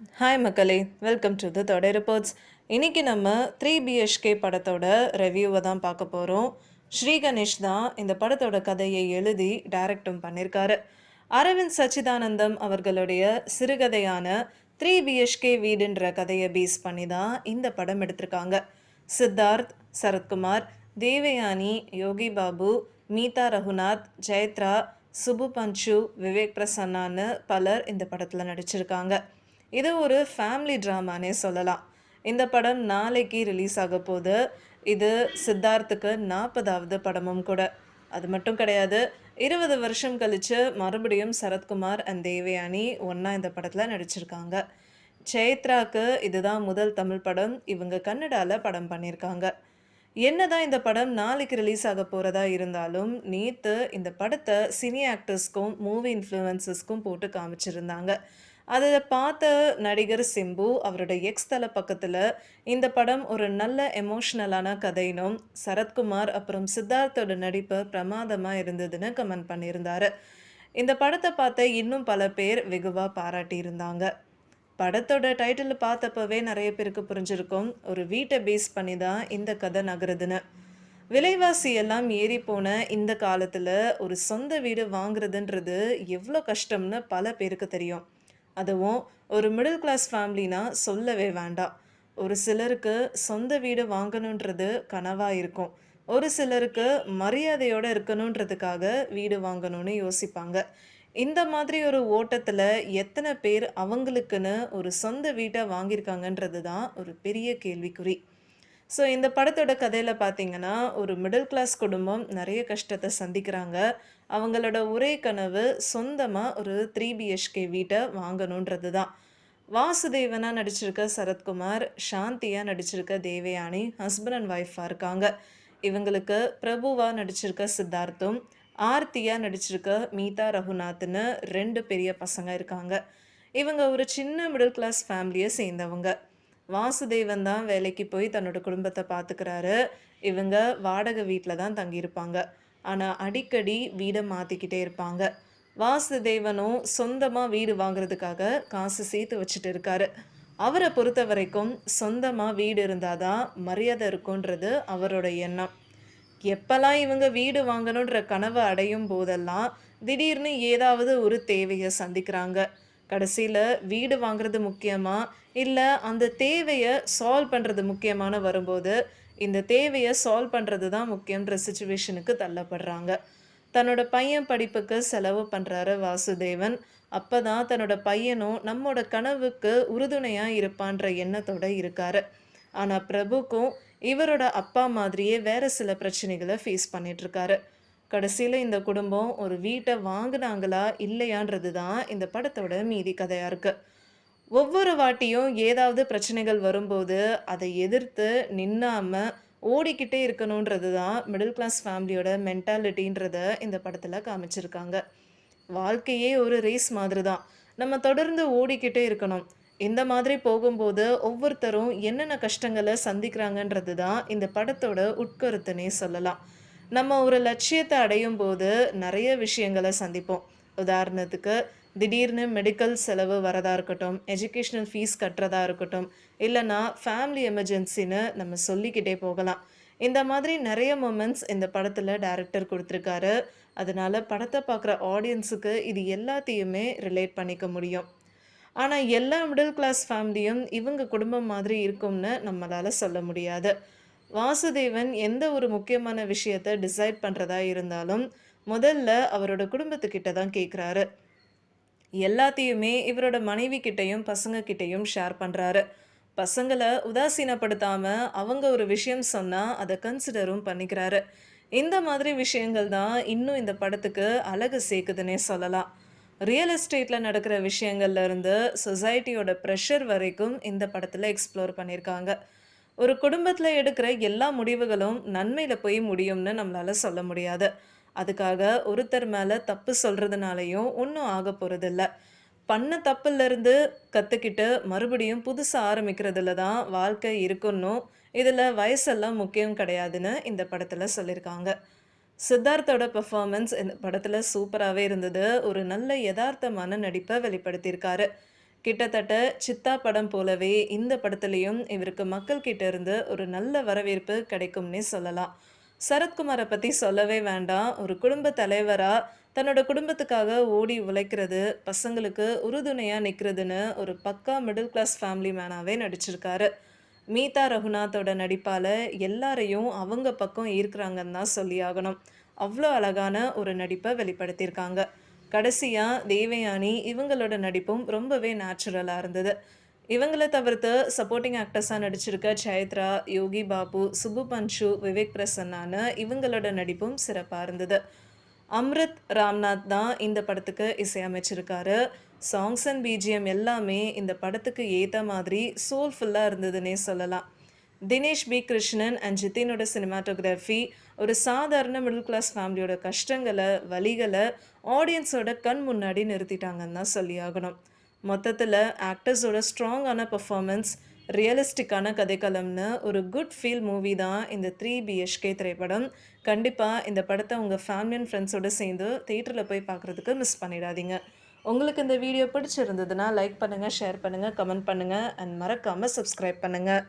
Hi மக்களே. Welcome to the தொடை reports இன்றைக்கி நம்ம த்ரீ பிஹெச்கே படத்தோட ரிவ்யூவை தான் பார்க்க போகிறோம் ஸ்ரீ கணேஷ் தான் இந்த படத்தோட கதையை எழுதி டைரக்டும் பண்ணியிருக்காரு அரவிந்த் சச்சிதானந்தம் அவர்களுடைய சிறுகதையான த்ரீ பிஹெச்கே வீடுன்ற கதையை பேஸ் பண்ணி தான் இந்த படம் எடுத்திருக்காங்க. சித்தார்த் சரத்குமார் தேவயானி யோகி பாபு மீதா ரகுநாத் ஜெயத்ரா சுபு பஞ்சு விவேக் பிரசன்னான்னு பலர் இந்த படத்தில் நடிச்சிருக்காங்க. இது ஒரு ஃபேமிலி ட்ராமானே சொல்லலாம். இந்த படம் நாளைக்கு ரிலீஸ் ஆக போகுது இது சித்தார்த்துக்கு நாற்பதாவது படமும் கூட. அது மட்டும் கிடையாது இருபது வருஷம் கழித்து மறுபடியும் சரத்குமார் அண்ட் தேவயானி ஒன்றா இந்த படத்தில் நடிச்சிருக்காங்க. சேத்ராக்கு இதுதான் முதல் தமிழ் படம் இவங்க கன்னடாவில் படம் பண்ணியிருக்காங்க என்னதான் இந்த படம் நாளைக்கு ரிலீஸ் ஆக போகிறதா இருந்தாலும் நேற்று இந்த படத்தை சினி ஆக்டர்ஸ்க்கும் மூவி இன்ஃப்ளூயன்சஸ்க்கும் போட்டு காமிச்சிருந்தாங்க. அதை பார்த்த நடிகர் சிம்பு அவரோட எக்ஸ் தல பக்கத்தில் இந்த படம் ஒரு நல்ல எமோஷ்னலான கதைனும் சரத்குமார் அப்புறம் சித்தார்த்தோட நடிப்பு பிரமாதமாக இருந்ததுன்னு கமெண்ட் பண்ணியிருந்தார். இந்த படத்தை பார்த்த இன்னும் பல பேர் வெகுவாக பாராட்டியிருந்தாங்க படத்தோட டைட்டில் பார்த்தப்பவே நிறைய பேருக்கு புரிஞ்சிருக்கும். ஒரு வீட்டை பேஸ் பண்ணி தான் இந்த கதை நகருதுன்னு. விலைவாசி எல்லாம் ஏறி போன இந்த காலத்தில் ஒரு சொந்த வீடு வாங்குறதுன்றது எவ்வளோ கஷ்டம்னு பல பேருக்கு தெரியும். அதுவும் ஒரு மிடில் கிளாஸ் ஃபேமிலினா சொல்லவே வேண்டாம். ஒரு சிலருக்கு சொந்த வீடு வாங்கணுன்றது கனவாக இருக்கும். ஒரு சிலருக்கு மரியாதையோடு இருக்கணுன்றதுக்காக வீடு வாங்கணும்னு யோசிப்பாங்க. இந்த மாதிரி ஒரு ஓட்டத்தில் எத்தனை பேர் அவங்களுக்குன்னு ஒரு சொந்த வீட்டை வாங்கியிருக்காங்கன்றது தான் ஒரு பெரிய கேள்விக்குறி. ஸோ இந்த படத்தோட கதையில் பார்த்தீங்கன்னா ஒரு மிடில் கிளாஸ் குடும்பம் நிறைய கஷ்டத்தை சந்திக்கிறாங்க. அவங்களோட ஒரே கனவு சொந்தமாக ஒரு த்ரீ பிஹெச்கே வீட்டை வாங்கணுன்றது தான் வாசுதேவனாக நடிச்சிருக்க சரத்குமார் சாந்தியாக நடிச்சிருக்க தேவயானி ஹஸ்பண்ட் அண்ட் ஒய்ஃபாக இருக்காங்க. இவங்களுக்கு பிரபுவாக நடிச்சிருக்க சித்தார்த்தும் ஆர்த்தியாக நடிச்சிருக்க மீதா ரகுநாத்னு ரெண்டு பெரிய பசங்க இருக்காங்க. இவங்க ஒரு சின்ன மிடில் கிளாஸ் ஃபேமிலியை சேர்ந்தவங்க. வாசுதேவன் தான் வேலைக்கு போய் தன்னோட குடும்பத்தை பார்த்துக்கிறாரு இவங்க வாடகை வீட்டில் தான் தங்கியிருப்பாங்க. ஆனால் அடிக்கடி வீடை மாற்றிக்கிட்டே இருப்பாங்க. வாசுதேவனும் சொந்தமாக வீடு வாங்குறதுக்காக காசு சேர்த்து வச்சுட்டு இருக்காரு. அவரை பொறுத்த வரைக்கும் சொந்தமாக வீடு இருந்தால் தான் மரியாதை இருக்குன்றது அவரோட எண்ணம். எப்பெல்லாம் இவங்க வீடு வாங்கணுன்ற கனவை அடையும் போதெல்லாம் திடீர்னு ஏதாவது ஒரு தேவையை சந்திக்கிறாங்க. கடைசியில் வீடு வாங்குறது முக்கியமா இல்லை அந்த தேவையை சால்வ் பண்ணுறது முக்கியமான வரும்போது இந்த தேவையை சால்வ் பண்ணுறது தான் முக்கியன்ற சுச்சுவேஷனுக்கு தள்ளப்படுறாங்க. தன்னோட பையன் படிப்புக்கு செலவு பண்ணுறாரு வாசுதேவன். அப்போ தான் தன்னோட பையனும் நம்மோட கனவுக்கு உறுதுணையாக இருப்பான்ற எண்ணத்தோடு இருக்காரு. ஆனால் பிரபுக்கும் இவரோட அப்பா மாதிரியே வேறு சில பிரச்சனைகளை ஃபேஸ் பண்ணிகிட்ருக்காரு கடைசியில் இந்த குடும்பம் ஒரு வீட்டை வாங்கினாங்களா இல்லையான்றது தான் இந்த படத்தோட மீதி கதையாக இருக்குது ஒவ்வொரு வாட்டியும் ஏதாவது பிரச்சனைகள் வரும்போது அதை எதிர்த்து நின்னாமல் ஓடிக்கிட்டே இருக்கணுன்றது தான் மிடில் கிளாஸ் ஃபேமிலியோட மென்டாலிட்டின்றத இந்த படத்தில் காமிச்சிருக்காங்க. வாழ்க்கையே ஒரு ரேஸ் மாதிரி தான் நம்ம தொடர்ந்து ஓடிக்கிட்டே இருக்கணும். இந்த மாதிரி போகும்போது ஒவ்வொருத்தரும் என்னென்ன கஷ்டங்களை சந்திக்கிறாங்கன்றது தான் இந்த படத்தோட உட்கருத்துனே சொல்லலாம். நம்ம ஒரு லட்சியத்தை அடையும் போது நிறைய விஷயங்களை சந்திப்போம். உதாரணத்துக்கு திடீர்னு மெடிக்கல் செலவு வரதா இருக்கட்டும் எஜுகேஷ்னல் ஃபீஸ் கட்டுறதா இருக்கட்டும் இல்லைன்னா ஃபேமிலி எமர்ஜென்சின்னு நம்ம சொல்லிக்கிட்டே போகலாம். இந்த மாதிரி நிறைய மூமெண்ட்ஸ் இந்த படத்தில் டேரக்டர் கொடுத்துருக்காரு. அதனால படத்தை பார்க்குற ஆடியன்ஸுக்கு இது எல்லாத்தையுமே ரிலேட் பண்ணிக்க முடியும். ஆனால் எல்லா மிடில் கிளாஸ் ஃபேமிலியும் இவங்க குடும்பம் மாதிரி இருக்கும்னு நம்மளால் சொல்ல முடியாது. வாசுதேவன் எந்த ஒரு முக்கியமான விஷயத்தை டிசைட் பண்ணுறதா இருந்தாலும் முதல்ல அவரோட குடும்பத்துக்கிட்ட தான் கேட்குறாரு எல்லாத்தையுமே இவரோட மனைவி கிட்டேயும் பசங்க கிட்டேயும் ஷேர் பண்ணுறாரு பசங்களை உதாசீனப்படுத்தாமல் அவங்க ஒரு விஷயம் சொன்னால் அதை கன்சிடரும் பண்ணிக்கிறாரு. இந்த மாதிரி விஷயங்கள் தான் இன்னும் இந்த படத்துக்கு அழகு சேர்க்குதுன்னே சொல்லலாம். ரியல் எஸ்டேட்டில் நடக்கிற விஷயங்கள்லேருந்து சொசைட்டியோட ப்ரெஷர் வரைக்கும் இந்த படத்தில் எக்ஸ்ப்ளோர் பண்ணியிருக்காங்க ஒரு குடும்பத்தில் எடுக்கிற எல்லா முடிவுகளும் நன்மையில் போய் முடியும்னு நம்மளால் சொல்ல முடியாது. அதுக்காக ஒருத்தர் மேலே தப்பு சொல்கிறதுனாலையும் ஒன்றும் ஆக போகிறதில்ல பண்ண தப்புலேருந்து கற்றுக்கிட்டு மறுபடியும் புதுசாக ஆரம்பிக்கிறதுல தான் வாழ்க்கை இருக்கணும் இதில் வயசெல்லாம் முக்கியம் கிடையாதுன்னு இந்த படத்தில் சொல்லியிருக்காங்க. சித்தார்த்தோட பெர்ஃபார்மன்ஸ் இந்த படத்தில் சூப்பராகவே இருந்தது. ஒரு நல்ல யதார்த்தமான நடிப்பை வெளிப்படுத்தியிருக்காரு. கிட்டத்தட்ட சித்தா படம் போலவே இந்த படத்துலேயும் இவருக்கு மக்கள் கிட்ட இருந்து ஒரு நல்ல வரவேற்பு கிடைக்கும்னே சொல்லலாம். சரத்குமாரை பற்றி சொல்லவே வேண்டாம். ஒரு குடும்ப தலைவராக தன்னோட குடும்பத்துக்காக ஓடி உழைக்கிறது பசங்களுக்கு உறுதுணையாக நிற்கிறதுன்னு ஒரு பக்கா மிடில் கிளாஸ் ஃபேமிலி மேனாகவே நடிச்சிருக்காரு. மீதா ரகுநாத்தோட நடிப்பால் எல்லாரையும் அவங்க பக்கம் ஈர்க்கிறாங்கன்னு தான் சொல்லியாகணும் அவ்வளோ அழகான ஒரு நடிப்பை வெளிப்படுத்தியிருக்காங்க. கடைசியாக தேவயானி இவங்களோட நடிப்பும் ரொம்பவே நேச்சுரலாக இருந்தது. இவங்களை தவிர்த்து சப்போர்ட்டிங் ஆக்டர்ஸாக நடிச்சிருக்க சைத்ரா யோகி பாபு சுபு பன்ஷு விவேக் பிரசன்னான இவங்களோட நடிப்பும் சிறப்பாக இருந்தது. அம்ரித் ராம்நாத் தான் இந்த படத்துக்கு இசையமைச்சிருக்காரு. சாங்ஸ் அண்ட் பிஜிஎம் எல்லாமே இந்த படத்துக்கு ஏற்ற மாதிரி சோல்ஃபுல்லாக இருந்ததுன்னே சொல்லலாம். தினேஷ் பி. கிருஷ்ணன் அண்ட் ஜித்தினோட சினிமாட்டோகிராஃபி ஒரு சாதாரண மிடில் கிளாஸ் ஃபேமிலியோட கஷ்டங்களை வழிகளை ஆடியன்ஸோட கண் முன்னாடி நிறுத்திட்டாங்கன்னு தான் சொல்லி ஆகணும் மொத்தத்தில் ஆக்டர்ஸோட ஸ்ட்ராங்கான பர்ஃபார்மன்ஸ் ரியலிஸ்டிக்கான கதைக்களம்னு ஒரு குட் ஃபீல் மூவி தான் இந்த த்ரீ பிஹெச்கே திரைப்படம். கண்டிப்பாக இந்த படத்தை உங்கள் ஃபேமிலி அண்ட் ஃப்ரெண்ட்ஸோடு சேர்ந்து தேட்டரில் போய் பார்க்குறதுக்கு மிஸ் பண்ணிடாதீங்க. உங்களுக்கு இந்த வீடியோ பிடிச்சிருந்ததுன்னா லைக் பண்ணுங்கள் ஷேர் பண்ணுங்கள் கமெண்ட் பண்ணுங்கள் அண்ட் மறக்காமல் சப்ஸ்கிரைப் பண்ணுங்கள்